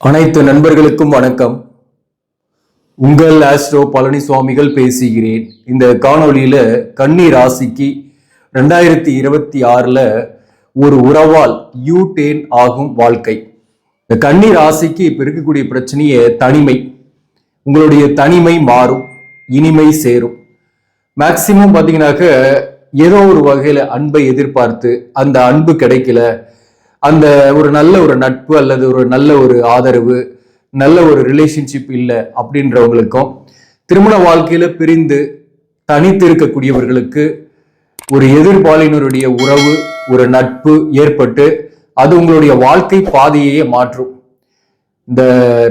அனைத்து நண்பர்களுக்கும் வணக்கம். உங்கள் ஆஸ்ட்ரோ பழனி சுவாமிகள் பேசுகிறேன். இந்த காணொளியில கன்னி ராசிக்கு ரெண்டாயிரத்தி இருபத்தி ஆறுல ஒரு உறவால் யூ டேன் ஆகும் வாழ்க்கை. இந்த கன்னி ராசிக்கு இப்ப இருக்கக்கூடிய பிரச்சனையே தனிமை. உங்களுடைய தனிமை மாறும் இனிமை சேரும். மேக்சிமம் பார்த்தீங்கன்னாக்க ஏதோ ஒரு வகையில அன்பை எதிர்பார்த்து அந்த அன்பு கிடைக்கல அந்த ஒரு நல்ல ஒரு நட்பு அல்லது ஒரு நல்ல ஒரு ஆதரவு நல்ல ஒரு ரிலேஷன்ஷிப் இல்லை அப்படின்றவங்களுக்கும் திருமண வாழ்க்கையில பிரிந்து தனித்து இருக்கக்கூடியவர்களுக்கு ஒரு எதிர்பாலினருடைய உறவு ஒரு நட்பு ஏற்பட்டு அது உங்களுடைய வாழ்க்கை பாதையையே மாற்றும். இந்த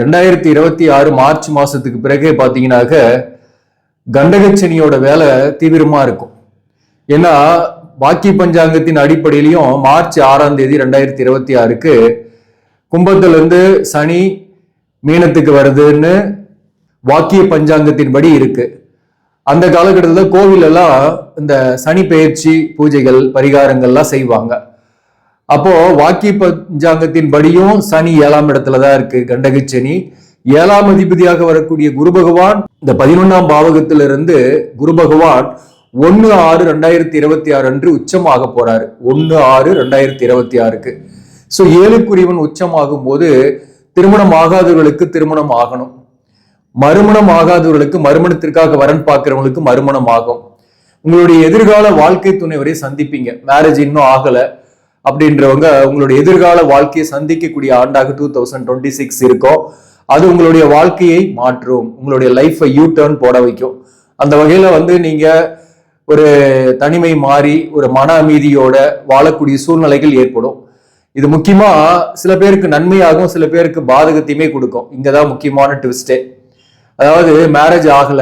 ரெண்டாயிரத்தி இருபத்தி ஆறு மார்ச் மாசத்துக்கு பிறகே பார்த்தீங்கன்னாக்க கண்டகச்சனியோட வேலை தீவிரமா இருக்கும். ஏன்னா பாக்கி பஞ்சாங்கத்தின் அடிப்படையிலையும் மார்ச் ஆறாம் தேதி ரெண்டாயிரத்தி இருபத்தி ஆறுக்கு கும்பத்திலிருந்து சனி மீனத்துக்கு வருதுன்னு வாக்கிய பஞ்சாங்கத்தின்படி இருக்கு. அந்த காலகட்டத்தில் கோவிலெல்லாம் இந்த சனி பெயர்ச்சி பூஜைகள் பரிகாரங்கள்லாம் செய்வாங்க. அப்போ வாக்கிய பஞ்சாங்கத்தின் படியும் சனி ஏழாம் இடத்துல தான் இருக்கு கண்டக சனி. ஏழாம் அதிபதியாக வரக்கூடிய குரு பகவான் இந்த பதினொன்னாம் பாவகத்திலிருந்து குரு பகவான் ஒன்னு ஆறு ரெண்டாயிரத்தி இருபத்தி ஆறு அன்று உச்சமாக போறாரு. ஒன்னு ஆறு ரெண்டாயிரத்தி இருபத்தி ஆறுக்கு. ஸோ ஏழுக்குரியவன் உச்சமாகும் போது திருமணம் ஆகாதவர்களுக்கு திருமணம் ஆகணும். மறுமணம் ஆகாதவர்களுக்கு மறுமணத்திற்காக வரன் பார்க்கிறவங்களுக்கு மறுமணம் ஆகும். உங்களுடைய எதிர்கால வாழ்க்கை துணைவரை சந்திப்பீங்க. மேரேஜ் இன்னும் ஆகலை. அப்படின்றவங்க உங்களுடைய எதிர்கால வாழ்க்கையை சந்திக்கக்கூடிய ஆண்டாக டூ தௌசண்ட் டுவெண்ட்டி சிக்ஸ் இருக்கும். அது உங்களுடைய வாழ்க்கையை மாற்றும். உங்களுடைய லைஃப்பை யூ டேர்ன் போட வைக்கும். அந்த வகையில் வந்து நீங்கள் ஒரு தனிமை மாறி ஒரு மன அமைதியோட வாழக்கூடிய சூழ்நிலைகள் ஏற்படும். இது முக்கியமா சில பேருக்கு நன்மையாகும் சில பேருக்கு பாதகத்தையுமே கொடுக்கும். இங்கதான் முக்கியமான ட்விஸ்டே அதாவது மேரேஜ் ஆகல.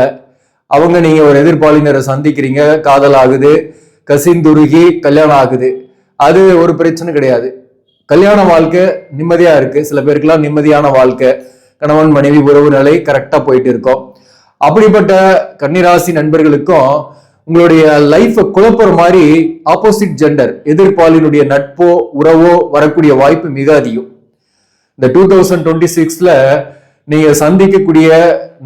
அவங்க நீங்க ஒரு எதிர்பாலினரை சந்திக்கிறீங்க காதல் ஆகுது கசிந்துருகி கல்யாணம் ஆகுது. அது ஒரு பிரச்சனை கிடையாது. கல்யாண வாழ்க்கை நிம்மதியா இருக்கு. சில பேருக்குலாம் நிம்மதியான வாழ்க்கை. கணவன் மனைவி உறவு நிலை கரெக்டா போயிட்டு இருக்கோம். அப்படிப்பட்ட கன்னிராசி நண்பர்களுக்கும் உங்களுடைய லைஃப்பை குழப்புற மாதிரி ஆப்போசிட் ஜெண்டர் எதிர்பாலினுடைய நட்போ உறவோ வரக்கூடிய வாய்ப்பு மிக அதிகம். இந்த டூ தௌசண்ட் டுவெண்ட்டி சிக்ஸ்ல நீங்க சந்திக்கக்கூடிய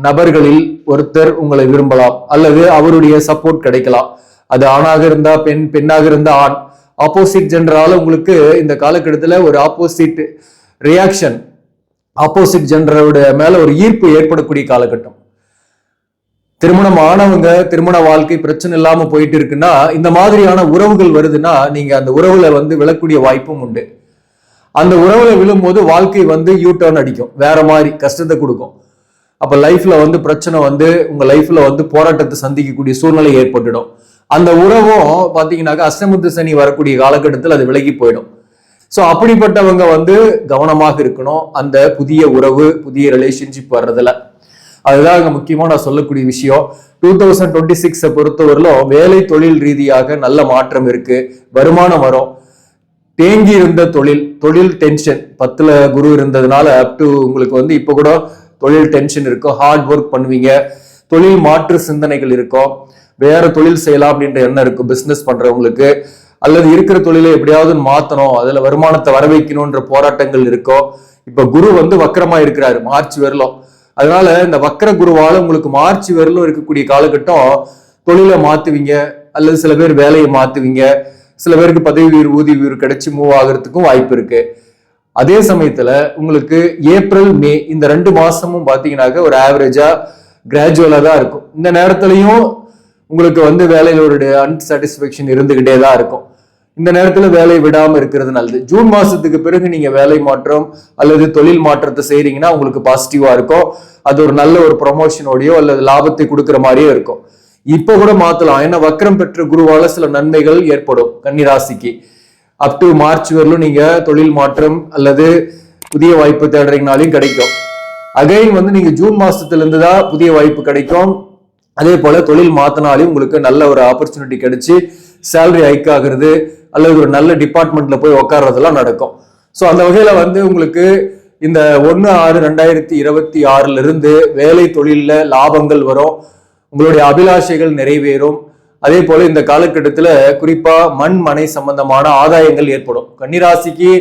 நபர்களில் ஒருத்தர் உங்களை விரும்பலாம் அல்லது அவருடைய சப்போர்ட் கிடைக்கலாம். அது ஆணாக இருந்தா பெண் பெண்ணாக இருந்தா ஆண். ஆப்போசிட் ஜெண்டரால உங்களுக்கு இந்த காலகட்டத்தில் ஒரு ஆப்போசிட் ரியாக்ஷன் ஆப்போசிட் ஜெண்டரோட மேல ஒரு ஈர்ப்பு ஏற்படக்கூடிய காலகட்டம். திருமணம் ஆனவங்க திருமண வாழ்க்கை பிரச்சனை இல்லாம போயிட்டு இருக்குன்னா இந்த மாதிரியான உறவுகள் வருதுன்னா நீங்க அந்த உறவுல வந்து விழக்கூடிய வாய்ப்பும் உண்டு. அந்த உறவுல விழும்போது வாழ்க்கை வந்து யூ டர்ன் அடிக்கும். வேற மாதிரி கஷ்டத்தை கொடுக்கும். அப்ப லைஃப்ல வந்து பிரச்சனை வந்து உங்க லைஃப்ல வந்து போராட்டத்தை சந்திக்கக்கூடிய சூழ்நிலை ஏற்பட்டுடும். அந்த உறவும் பாத்தீங்கன்னாக்கா அஷ்டமுத்து சனி வரக்கூடிய காலகட்டத்தில் அது விலகி போயிடும். ஸோ அப்படிப்பட்டவங்க வந்து கவனமாக இருக்கணும். அந்த புதிய உறவு புதிய ரிலேஷன்ஷிப் வர்றதுல. அதுதான் அங்க முக்கியமா நான் சொல்லக்கூடிய விஷயம். டூ தௌசண்ட் டுவெண்ட்டி சிக்ஸை பொறுத்தவரையிலும் வேலை தொழில் ரீதியாக நல்ல மாற்றம் இருக்கு. வருமானம் வரும். தேங்கி இருந்த தொழில் தொழில் டென்ஷன் பத்துல குரு இருந்ததுனால அப் டு உங்களுக்கு வந்து இப்போ கூட தொழில் டென்ஷன் இருக்கும். ஹார்ட் ஒர்க் பண்ணுவீங்க. தொழில் மாற்று சிந்தனைகள் இருக்கும். வேற தொழில் செய்யலாம் அப்படின்ற எண்ணம் இருக்கும் பிசினஸ் பண்றவங்களுக்கு. அல்லது இருக்கிற தொழிலை எப்படியாவது மாத்தணும். அதுல வருமானத்தை வர வைக்கணும்ன்ற போராட்டங்கள் இருக்கும். இப்ப குரு வந்து வக்கரமா இருக்கிறாரு. மார்ச் வரலாம். அதனால இந்த வக்கர குருவால உங்களுக்கு மார்ச் வரலும் இருக்கக்கூடிய காலகட்டம் தொழிலை மாத்துவீங்க அல்லது சில பேர் வேலையை மாத்துவீங்க சில பேருக்கு பதவி உயர் ஊதிய உயர் கிடைச்சி மூவ் ஆகிறதுக்கும் வாய்ப்பு இருக்கு. அதே சமயத்துல உங்களுக்கு ஏப்ரல் மே இந்த ரெண்டு மாசமும் பாத்தீங்கன்னாக்க ஒரு ஆவரேஜா கிராஜுவலா தான் இருக்கும். இந்த நேரத்திலையும் உங்களுக்கு வந்து வேலையில ஒரு அன்சாட்டிஸ்பேக்ஷன் இருந்துகிட்டே தான் இருக்கும். இந்த நேரத்துல வேலையை விடாம இருக்கிறது நல்லது. ஜூன் மாசத்துக்கு பிறகு நீங்க வேலை மாற்றம் அல்லது தொழில் மாற்றத்தை செய்றீங்கன்னா உங்களுக்கு பாசிட்டிவா இருக்கும். அது ஒரு நல்ல ஒரு ப்ரொமோஷனோடயோ அல்லது லாபத்தை கொடுக்குற மாதிரியோ இருக்கும். இப்ப கூட மாத்தலாம். ஏன்னா வக்ரம் பெற்ற குருவால சில நன்மைகள் ஏற்படும் கன்னிராசிக்கு. அப் டு மார்ச் வரலும் நீங்க தொழில் மாற்றம் அல்லது புதிய வாய்ப்பு தேடுறீங்கனாலையும் கிடைக்கும். அகைன் வந்து நீங்க ஜூன் மாசத்துல இருந்து தான் புதிய வாய்ப்பு கிடைக்கும். அதே போல தொழில் மாத்தினாலையும் உங்களுக்கு நல்ல ஒரு ஆப்பர்ச்சுனிட்டி கிடைச்சு சேலரி ஹைக் ஆகுறது அல்லது ஒரு நல்ல டிபார்ட்மெண்ட்ல போய் உட்கார்றதெல்லாம் நடக்கும். ஸோ அந்த வகையில வந்து உங்களுக்கு இந்த ஒன்று ஆறு ரெண்டாயிரத்தி இருபத்தி ஆறுல இருந்து வேலை தொழிலில் லாபங்கள் வரும். உங்களுடைய அபிலாஷைகள் நிறைவேறும். அதே போல இந்த காலகட்டத்தில் குறிப்பா மண் மனை சம்பந்தமான ஆதாயங்கள் ஏற்படும். கன்னிராசிக்கு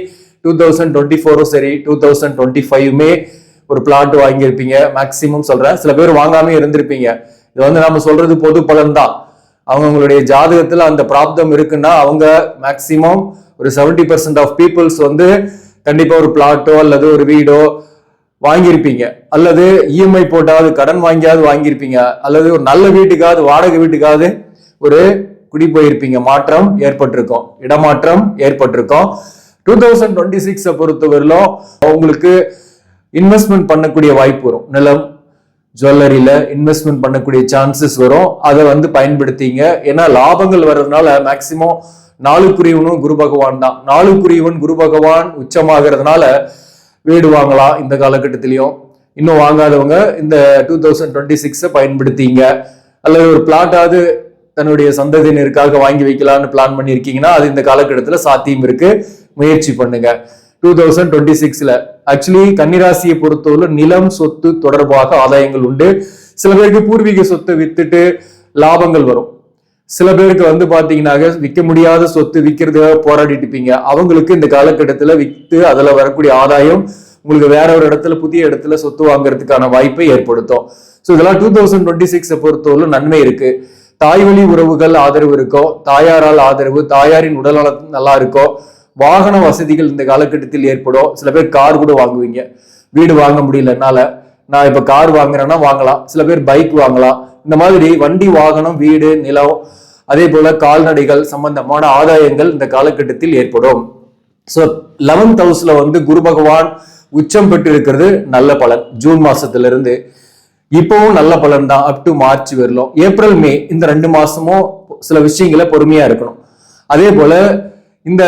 டூ தௌசண்ட் டுவெண்ட்டி ஃபோரும் சரி டூ தௌசண்ட் டுவெண்ட்டி ஃபைவ்மே ஒரு பிளாட் வாங்கியிருப்பீங்க. மேக்சிமம் சொல்றேன். சில பேர் வாங்காம இருந்திருப்பீங்க. இது வந்து நம்ம சொல்றது பொது பலன் தான் அவங்களுடைய ஜாதகத்தில் அந்த பிராப்தம் இருக்குன்னா அவங்க மேக்சிமம் ஒரு செவன்டி பர்சன்ட் ஆஃப் பீப்புள்ஸ் வந்து கண்டிப்பாக ஒரு பிளாட்டோ அல்லது ஒரு வீடோ வாங்கியிருப்பீங்க. அல்லது இஎம்ஐ போட்டாவது கடன் வாங்கியாவது வாங்கியிருப்பீங்க. அல்லது ஒரு நல்ல வீட்டுக்காவது வாடகை வீட்டுக்காவது ஒரு குடி போயிருப்பீங்க. மாற்றம் ஏற்பட்டிருக்கும். இடமாற்றம் ஏற்பட்டிருக்கும். டூ தௌசண்ட் டுவெண்ட்டி சிக்ஸை பொறுத்தவரையிலும் உங்களுக்கு இன்வெஸ்ட்மெண்ட் பண்ணக்கூடிய வாய்ப்பு வரும். நிலம் ஜுவல்லரியில இன்வெஸ்ட்மெண்ட் பண்ணக்கூடிய சான்சஸ் வரும். அதை வந்து பயன்படுத்திங்க. ஏன்னா லாபங்கள் வர்றதுனால மேக்சிமம் நாளுக்குரியவனும் குரு பகவான் தான். நாளுக்குரியவன் குரு பகவான் உச்சமாகிறதுனால வீடு வாங்கலாம் இந்த காலகட்டத்திலையும். இன்னும் வாங்காதவங்க இந்த டூ தௌசண்ட் டுவெண்ட்டி சிக்ஸை பயன்படுத்திங்க. அல்லது ஒரு பிளாட்டாவது தன்னுடைய சந்ததியினருக்காக வாங்கி வைக்கலாம்னு பிளான் பண்ணியிருக்கீங்கன்னா அது இந்த காலகட்டத்தில் சாத்தியம் இருக்கு. முயற்சி பண்ணுங்க. டூ தௌசண்ட் டுவெண்ட்டி சிக்ஸ்ல ஆக்சுவலி கன்னிராசியை பொறுத்தவரை நிலம் சொத்து தொடர்பாக ஆதாயங்கள் உண்டு. சில பேருக்கு பூர்வீக சொத்தை வித்துட்டு லாபங்கள் வரும். சில பேருக்கு வந்து பாத்தீங்கன்னாக்க விற்க முடியாத சொத்து விற்கிறதுக்காக போராடிட்டு இருப்பீங்க. அவங்களுக்கு இந்த காலகட்டத்துல வித்து அதுல வரக்கூடிய ஆதாயம் உங்களுக்கு வேற ஒரு இடத்துல புதிய இடத்துல சொத்து வாங்குறதுக்கான வாய்ப்பை ஏற்படுத்தும். ஸோ இதெல்லாம் டூ தௌசண்ட் டுவெண்ட்டி சிக்ஸை பொறுத்தவரை நன்மை இருக்கு. தாய் வழி உறவுகள் ஆதரவு இருக்கோ தாயாரால் ஆதரவு தாயாரின் உடல்நலம் நல்லா இருக்கோ வாகன வசதிகள் இந்த காலகட்டத்தில் ஏற்படும் சில பேர் கார் கூட வாங்குவீங்க. வீடு வாங்க முடியல என்னால நான் இப்போ கார் வாங்குறேன்னா வாங்கலாம். சில பேர் பைக் வாங்கலாம். இந்த மாதிரி வண்டி வாகனம் வீடு நிலம் அதே போல கால்நடைகள் சம்பந்தமான ஆதாயங்கள் இந்த காலகட்டத்தில் ஏற்படும். ஸோ லெவன்த் ஹவுஸ்ல வந்து குரு பகவான் உச்சம் பெற்று இருக்கிறது நல்ல பலன். ஜூன் மாசத்துல இருந்து இப்பவும் நல்ல பலன் தான் அப் டு மார்ச் வரலாம். ஏப்ரல் மே இந்த ரெண்டு மாசமும் சில விஷயங்களை பொறுமையா இருக்கணும். அதே போல இந்த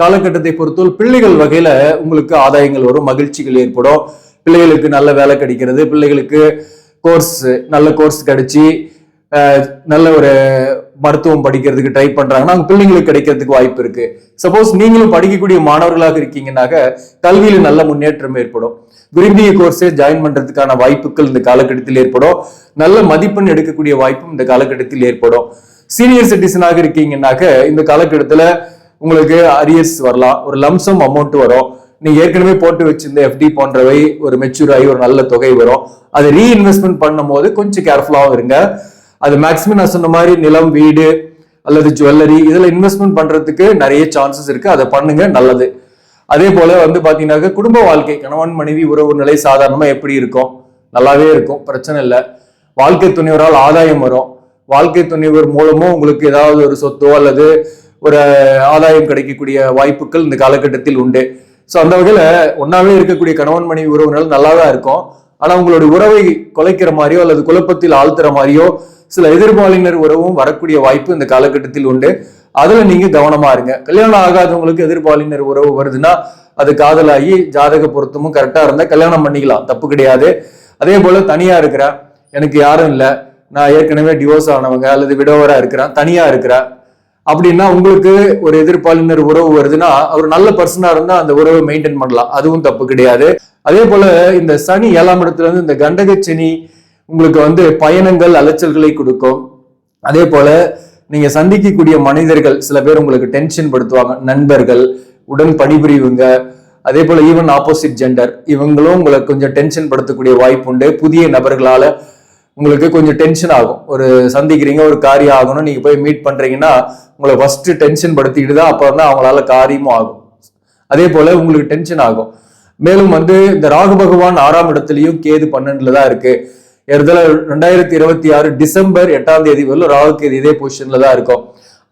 காலகட்டத்தை பொறுத்தவரை பிள்ளைகள் வகையில உங்களுக்கு ஆதாயங்கள் வரும் மகிழ்ச்சிகள் ஏற்படும். பிள்ளைகளுக்கு நல்ல வேலை கிடைக்கிறது. பிள்ளைகளுக்கு கோர்ஸ் நல்ல கோர்ஸ் கிடைச்சி நல்ல ஒரு மருத்துவம் படிக்கிறதுக்கு ட்ரை பண்றாங்கன்னா அவங்க பிள்ளைங்களுக்கு கிடைக்கிறதுக்கு வாய்ப்பு இருக்கு. சப்போஸ் நீங்களும் படிக்கக்கூடிய மாணவர்களாக இருக்கீங்கன்னாக்க கல்வியில நல்ல முன்னேற்றம் ஏற்படும். விரும்பிய கோர்ஸே ஜாயின் பண்றதுக்கான வாய்ப்புகள் இந்த காலகட்டத்தில் ஏற்படும். நல்ல மதிப்பெண் எடுக்கக்கூடிய வாய்ப்பும் இந்த காலகட்டத்தில் ஏற்படும். சீனியர் சிட்டிசனாக இருக்கீங்கன்னாக்க இந்த காலகட்டத்துல உங்களுக்கு அரியர்ஸ் வரலாம் ஒரு லம்சம் அமௌண்ட் வரும். நீ ஏற்கனவே போட்டு வச்சிருந்த எஃப்டி போன்றவை ஒரு மெச்சூர் ஆகி ஒரு நல்ல தொகை வரும். அதை ரீஇன்வெஸ்ட்மெண்ட் பண்ணும்போது கொஞ்சம் கேர்ஃபுல்லாகவும் இருங்க. அது மேக்ஸிமம் நான் சொன்ன மாதிரி நிலம் வீடு அல்லது ஜுவல்லரி இதில் இன்வெஸ்ட்மெண்ட் பண்ணுறதுக்கு நிறைய சான்சஸ் இருக்குது அதை பண்ணுங்க நல்லது. அதே போல வந்து பார்த்தீங்கன்னாக்க குடும்ப வாழ்க்கை கணவன் மனைவி உறவு நிலை சாதாரணமாக எப்படி இருக்கும்? நல்லாவே இருக்கும் பிரச்சனை இல்லை. வாழ்க்கை துணைவரால் ஆதாயம் வரும். வாழ்க்கை துணைவர் மூலமும் உங்களுக்கு ஏதாவது ஒரு சொத்தோ அல்லது ஒரு ஆதாயம் கிடைக்கக்கூடிய வாய்ப்புகள் இந்த காலகட்டத்தில் உண்டு. ஸோ அந்த வகையில் ஒன்றாவே இருக்கக்கூடிய கணவன் மனைவி உறவுகள் நல்லா தான் இருக்கும். ஆனால் உங்களுடைய உறவை குலைக்கிற மாதிரியோ அல்லது குழப்பத்தில் ஆழ்த்துற மாதிரியோ சில எதிர்பாலினர் உறவும் வரக்கூடிய வாய்ப்பு இந்த காலகட்டத்தில் உண்டு. அதில் நீங்கள் கவனமாக இருங்க. கல்யாணம் ஆகாதவங்களுக்கு எதிர்பாலினர் உறவு வருதுன்னா அது காதலாகி ஜாதக பொருத்தமும் கரெக்டாக இருந்தால் கல்யாணம் பண்ணிக்கலாம். தப்பு கிடையாது. அதே போல் தனியாக இருக்கிறேன் எனக்கு யாரும் இல்லை. நான் ஏற்கனவே டிவோர்ஸ் ஆனவங்க அல்லது விடோவராக இருக்கிறேன் தனியாக இருக்கிறேன் அப்படின்னா உங்களுக்கு ஒரு எதிர்ப்பாளினர் உறவு வருதுன்னா அவர் நல்ல பர்சனா இருந்தா அந்த உறவை மெயின்டைன் பண்ணலாம். அதுவும் தப்பு கிடையாது. அதே போல இந்த சனி ஏழாம் இடத்துல இருந்து இந்த கண்டக சனி உங்களுக்கு வந்து பயணங்கள் அலைச்சல்களை கொடுக்கும். அதே போல நீங்க சந்திக்கக்கூடிய மனிதர்கள் சில பேர் உங்களுக்கு டென்ஷன் படுத்துவாங்க. நண்பர்கள் உடன் பணிபுரிவுங்க அதே போல ஈவன் ஆப்போசிட் ஜெண்டர் இவங்களும் உங்களை கொஞ்சம் டென்ஷன் படுத்தக்கூடிய வாய்ப்பு உண்டு. புதிய நபர்களால உங்களுக்கு கொஞ்சம் டென்ஷன் ஆகும். ஒரு சந்திக்கிறீங்க ஒரு காரியம் ஆகணும் நீங்க போய் மீட் பண்றீங்கன்னா உங்களை ஃபர்ஸ்ட் டென்ஷன் படுத்திக்கிட்டு தான் அப்போ வந்து அவங்களால காரியமும் ஆகும். அதே போல உங்களுக்கு டென்ஷன் ஆகும். மேலும் வந்து இந்த ராகு பகவான் ஆறாம் இடத்துலயும் கேது பன்னெண்டுல தான் இருக்கு. இடத்துல ரெண்டாயிரத்தி இருபத்தி ஆறு டிசம்பர் எட்டாம் தேதி வரலும் ராகு கேது இதே பொசிஷன்ல தான் இருக்கும்.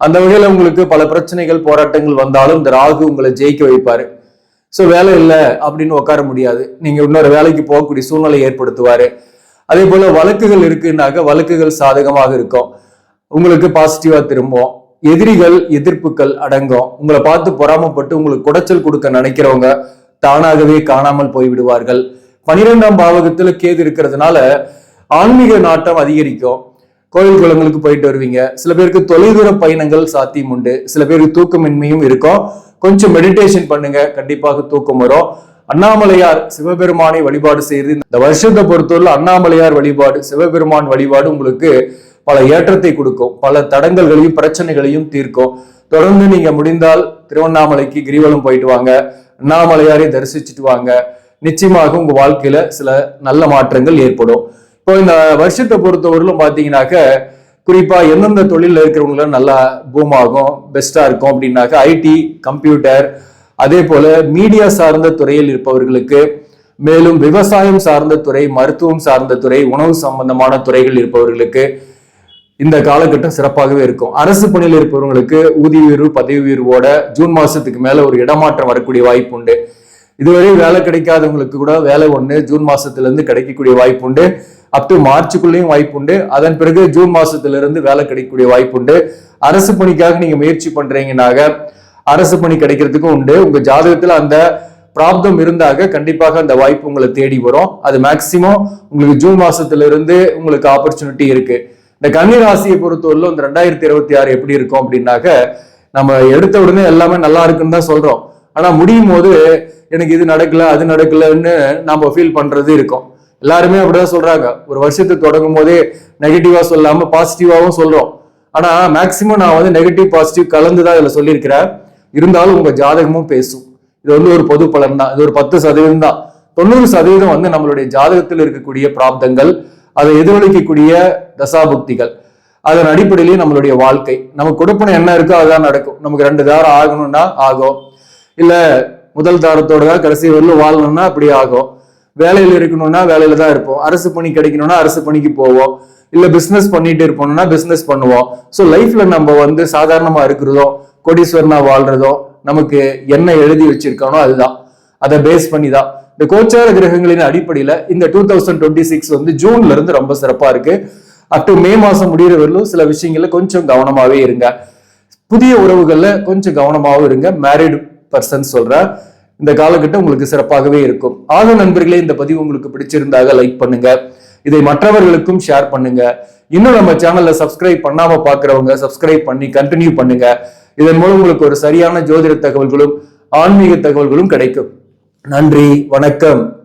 அந்த வகையில உங்களுக்கு பல பிரச்சனைகள் போராட்டங்கள் வந்தாலும் இந்த ராகு உங்களை ஜெயிக்க வைப்பாரு. ஸோ வேலை இல்லை அப்படின்னு உட்கார முடியாது. நீங்க இன்னொரு வேலைக்கு போகக்கூடிய சூழ்நிலை ஏற்படுத்துவாரு. அதே போல வழக்குகள் இருக்குன்னாக்க வழக்குகள் சாதகமாக இருக்கும். உங்களுக்கு பாசிட்டிவா திரும்பும் எதிரிகள் எதிர்ப்புகள் அடங்கும். உங்களை பார்த்து பொறாமப்பட்டு உங்களுக்கு குடைச்சல் கொடுக்க நினைக்கிறவங்க தானாகவே காணாமல் போய் விடுவார்கள் பனிரெண்டாம் பாவகத்துல கேது இருக்கிறதுனால ஆன்மீக நாட்டம் அதிகரிக்கும். கோயில் குளங்களுக்கு போயிட்டு வருவீங்க. சில பேருக்கு தொலைதூர பயணங்கள் சாத்தியம் உண்டு. சில பேருக்கு தூக்கமின்மையும் இருக்கும். கொஞ்சம் மெடிடேஷன் பண்ணுங்க. கண்டிப்பாக தூக்கம் வரும். அண்ணாமலையார் சிவபெருமானை வழிபாடு செய்து இந்த வருஷத்தை பொறுத்தவரை அண்ணாமலையார் வழிபாடு சிவபெருமான் வழிபாடு உங்களுக்கு பல ஏற்றத்தை கொடுக்கும். பல தடங்கல்களையும் பிரச்சனைகளையும் தீர்க்கும். தொடர்ந்து நீங்க முடிந்தால் திருவண்ணாமலைக்கு கிரிவலம் போயிட்டு வாங்க. அண்ணாமலையாரை தரிசிச்சுட்டு வாங்க. நிச்சயமாக உங்க வாழ்க்கையில சில நல்ல மாற்றங்கள் ஏற்படும். இப்போ இந்த வருஷத்தை பொறுத்தவரையிலும் பாத்தீங்கன்னாக்க குறிப்பா எந்தெந்த தொழிலில் இருக்கிறவங்கள நல்லா பூம் ஆகும் பெஸ்டா இருக்கும் அப்படின்னாக்க ஐடி கம்ப்யூட்டர் அதே போல மீடியா சார்ந்த துறையில் இருப்பவர்களுக்கு மேலும் விவசாயம் சார்ந்த துறை மருத்துவம் சார்ந்த துறை உணவு சம்பந்தமான துறைகள் இருப்பவர்களுக்கு இந்த காலகட்டம் சிறப்பாகவே இருக்கும். அரசு பணியில் இருப்பவர்களுக்கு ஊதிய உயர்வு பதவி உயர்வோட ஜூன் மாசத்துக்கு மேல ஒரு இடமாற்றம் வரக்கூடிய வாய்ப்பு உண்டு. இதுவரை வேலை கிடைக்காதவங்களுக்கு கூட வேலை ஒன்று ஜூன் மாசத்துல இருந்து கிடைக்கக்கூடிய வாய்ப்பு உண்டு. அப் டு மார்ச்சுக்குள்ளேயும் வாய்ப்பு உண்டு. அதன் பிறகு ஜூன் மாசத்துல இருந்து வேலை கிடைக்கக்கூடிய வாய்ப்பு உண்டு. அரசு பணிக்காக நீங்க முயற்சி பண்றீங்கன்னாக அரசு பணி கிடைக்கிறதுக்கும் உண்டு. உங்க ஜாதகத்துல அந்த பிராப்தம் இருந்தாக கண்டிப்பாக அந்த வாய்ப்பு உங்களை தேடி வரும். அது மேக்சிமம் உங்களுக்கு ஜூன் மாசத்துல இருந்து உங்களுக்கு ஆப்பர்ச்சுனிட்டி இருக்கு. இந்த கன்னி ராசியை பொறுத்தவரையிலும் இந்த ரெண்டாயிரத்தி இருபத்தி ஆறு எப்படி இருக்கும் அப்படின்னாக்க நம்ம எடுத்த உடனே எல்லாமே நல்லா இருக்குன்னு தான் சொல்றோம். ஆனா முடியும் போது எனக்கு இது நடக்கல அது நடக்கலன்னு நம்ம ஃபீல் பண்றது இருக்கும். எல்லாருமே அப்படிதான் சொல்றாங்க. ஒரு வருஷத்தை தொடங்கும் போதே நெகட்டிவா சொல்லாம பாசிட்டிவாவும் சொல்றோம். ஆனா மேக்சிமம் நான் வந்து நெகட்டிவ் பாசிட்டிவ் கலந்து தான் இதுல சொல்லியிருக்கிறேன். இருந்தாலும் உங்க ஜாதகமும் பேசும். இது வந்து ஒரு பொது பலன் தான் இது ஒரு பத்து சதவீதம் தான் தொண்ணூறு சதவீதம் வந்து நம்மளுடைய ஜாதகத்தில் இருக்கக்கூடிய பிராப்தங்கள் அதை எதிரொலிக்கக்கூடிய தசாபுக்திகள். அதன் அடிப்படையிலேயே நம்மளுடைய வாழ்க்கை. நமக்கு கொடுப்பனை என்ன இருக்கோ அதுதான் நடக்கும். நமக்கு ரெண்டு தாரம் ஆகணும்னா ஆகும். இல்ல முதல் தாரத்தோட தான் கடைசி வரலும் வாழணும்னா அப்படி ஆகும். வேலையில இருக்கணும்னா வேலையில தான் இருப்போம். அரசு பணி கிடைக்கணும்னா அரசு பணிக்கு போவோம். இல்ல பிசினஸ் பண்ணிட்டு இருப்போம்னா பிசினஸ் பண்ணுவோம். ஸோ லைஃப்ல நம்ம வந்து சாதாரணமா இருக்கிறதோ கோடீஸ்வரனா வாழ்றதோ நமக்கு என்ன எழுதி வச்சிருக்கானோ அதுதான். அதை பேஸ் பண்ணி தான் இந்த கோச்சார கிரகங்களின் அடிப்படையில இந்த டூ தௌசண்ட் டுவெண்ட்டி சிக்ஸ் வந்து ஜூன்ல இருந்து ரொம்ப சிறப்பா இருக்கு. அப் டு மே மாசம் முடிகிற வரலும் சில விஷயங்கள்ல கொஞ்சம் கவனமாவே இருங்க. புதிய உறவுகள்ல கொஞ்சம் கவனமாகவும் இருங்க. மேரிடு பர்சன் சொல்றேன். இந்த காலகட்டம் உங்களுக்கு சிறப்பாகவே இருக்கும். ஆக நண்பர்களே இந்த பதிவு உங்களுக்கு பிடிச்சிருந்தாக லைக் பண்ணுங்க. இதை மற்றவர்களுக்கும் ஷேர் பண்ணுங்க. இன்னும் நம்ம சேனல்ல சப்ஸ்கிரைப் பண்ணாம பாக்குறவங்க சப்ஸ்கிரைப் பண்ணி கண்டினியூ பண்ணுங்க. இதன் மூலம் உங்களுக்கு ஒரு சரியான ஜோதிட தகவல்களும் ஆன்மீக தகவல்களும் கிடைக்கும். நன்றி வணக்கம்.